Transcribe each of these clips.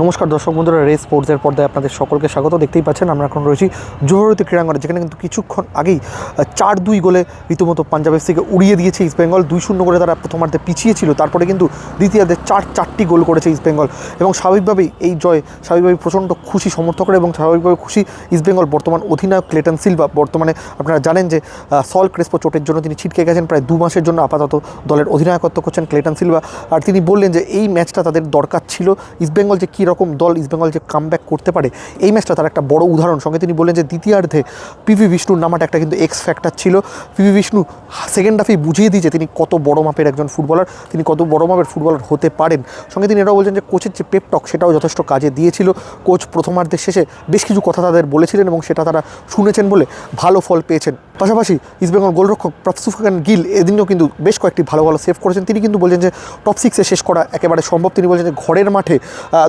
নমস্কার দর্শক বন্ধুরা, রেস স্পোর্টসের পর্দায় আপনাদের সকলকে স্বাগত। দেখতেই পাচ্ছেন, আমরা এখন রয়েছি জোহরতি ক্রীড়াঙ্গনে, যেখানে কিন্তু কিছুক্ষণ আগেই চার দুই গোলে রীতিমতো পাঞ্জাব এফসিকে উড়িয়ে দিয়েছে ইস্ট বেঙ্গল। দুই শূন্য করে তারা প্রথমার্ধে পিছিয়ে ছিল, তারপরে কিন্তু দ্বিতীয়ার্ধে চার চারটি গোল করেছে ইস্ট বেঙ্গল। এবং স্বাভাবিকভাবেই এই জয় স্বাভাবিকভাবে প্রচণ্ড খুশি সমর্থকরা এবং স্বাভাবিকভাবে খুশি ইস্ট বেঙ্গল বর্তমান অধিনায়ক ক্লেটন সিলভা। বর্তমানে আপনারা জানেন যে সল ক্রেসপো চোটের জন্য তিনি ছিটকে গেছেন প্রায় দু মাসের জন্য আপাতত দলের অধিনায়কত্ব করছেন ক্লেটন সিলভা। আর তিনি বললেন যে, এই ম্যাচটা তাদের দরকার ছিল। ইস্টবেঙ্গল যে কী রকম দল ইস্টবেঙ্গল যে কাম করতে পারে, এই ম্যাচটা তার একটা বড় উদাহরণ। সঙ্গে তিনি বললেন যে দ্বিতীয়ার্ধে পিভি বিষ্ণুর নামাটা একটা কিন্তু এক্স ফ্যাক্টর ছিল। পিভি বিষ্ণু সেকেন্ড হাফেই বুঝিয়ে দিয়েছে তিনি কত বড় মাপের একজন ফুটবলার তিনি কত বড় মাপের ফুটবলার হতে পারেন। সঙ্গে তিনি এটাও বলছেন যে কোচের যে পেপটক সেটাও যথেষ্ট কাজে দিয়েছিল। কোচ প্রথমার্ধের শেষে বেশ কিছু কথা তাদের বলেছিলেন এবং সেটা তারা শুনেছেন বলে ভালো ফল পেয়েছেন। পাশাপাশি ইস্টবেঙ্গল গোলরক্ষক প্রফসুফাকান গিল এদিনও কিন্তু বেশ কয়েকটি ভালো ভালো সেভ করেছেন। তিনি কিন্তু বলছেন যে টপ সিক্সে শেষ করা একেবারে সম্ভব। তিনি বলছেন যে ঘরের মাঠে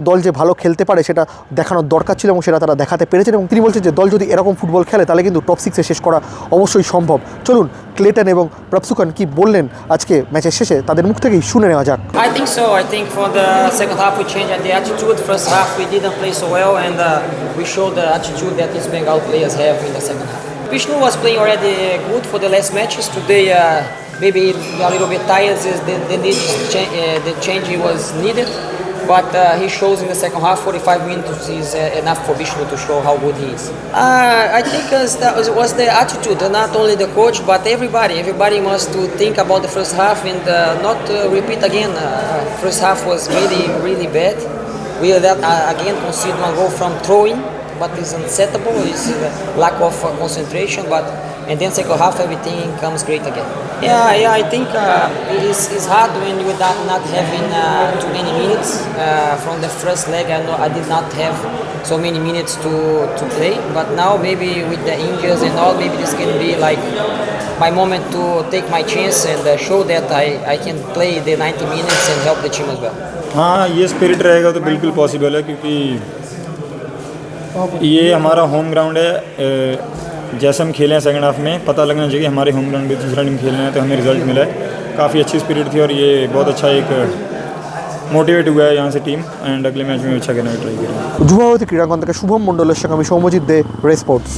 দল যে ভালো খেলতে পারে সেটা দেখানোর দরকার ছিল এবং সেটা তারা দেখাতে পেরেছেন এবং তিনি বলছেন যে দল যদি এরকম ফুটবল খেলে তাহলে কিন্তু টপ সিক্সে শেষ করা অবশ্যই সম্ভব। চলুন, ক্লেটন এবং প্রাপসুকান কি বললেন আজকে ম্যাচের শেষে? তাদের মুখ থেকেই শুনে নেওয়া যাক। I think so I think for the second half we change and the attitude first half we did play so well and we show the attitude that is bang players have in the second Vishnu was playing already good for the less matches today maybe are you be tyres change is was needed but uh, he shows in the second half. 45 minutes is uh, enough for Vishnu to show how good he is. Uh, I think that was, was the attitude, not only the coach, but everybody. Everybody must to think about the first half and uh, not uh, repeat again. Uh, first half was really, really bad. We that again concede one goal from throwing, but it's unsettable. It's lack of concentration. But and then second half everything comes great again. Yeah, yeah. I think uh, it is it's hard when you're not, not having uh, too many minutes uh, from the first leg. I know I did not have so many minutes to to play, but now maybe with the injuries and all, maybe this can be like my moment to take my chance and uh, show that I, I can play the 90 minutes and help the team as well. हाँ ये spirit रहेगा तो बिल्कुल possible है क्योंकि ये हमारा home ground है अ, जैसे हम खेले हैं सेकंड हाफ में पता लगना चाहिए कि हमारे होम ग्राउंड पे दूसरा टीम खेल रहे हैं तो हमें रिजल्ट मिला है काफ़ी अच्छी स्पिरिट थी और ये बहुत अच्छा एक मोटिवेट हुआ है यहाँ से टीम एंड अगले मैच में भी अच्छा करने का ट्राई करेंगे যুবাবতী ক্রীড়াঙ্গন থেকে শুভম মণ্ডলের সঙ্গে আমি সৌম্যজিৎ দে রেস স্পোর্টস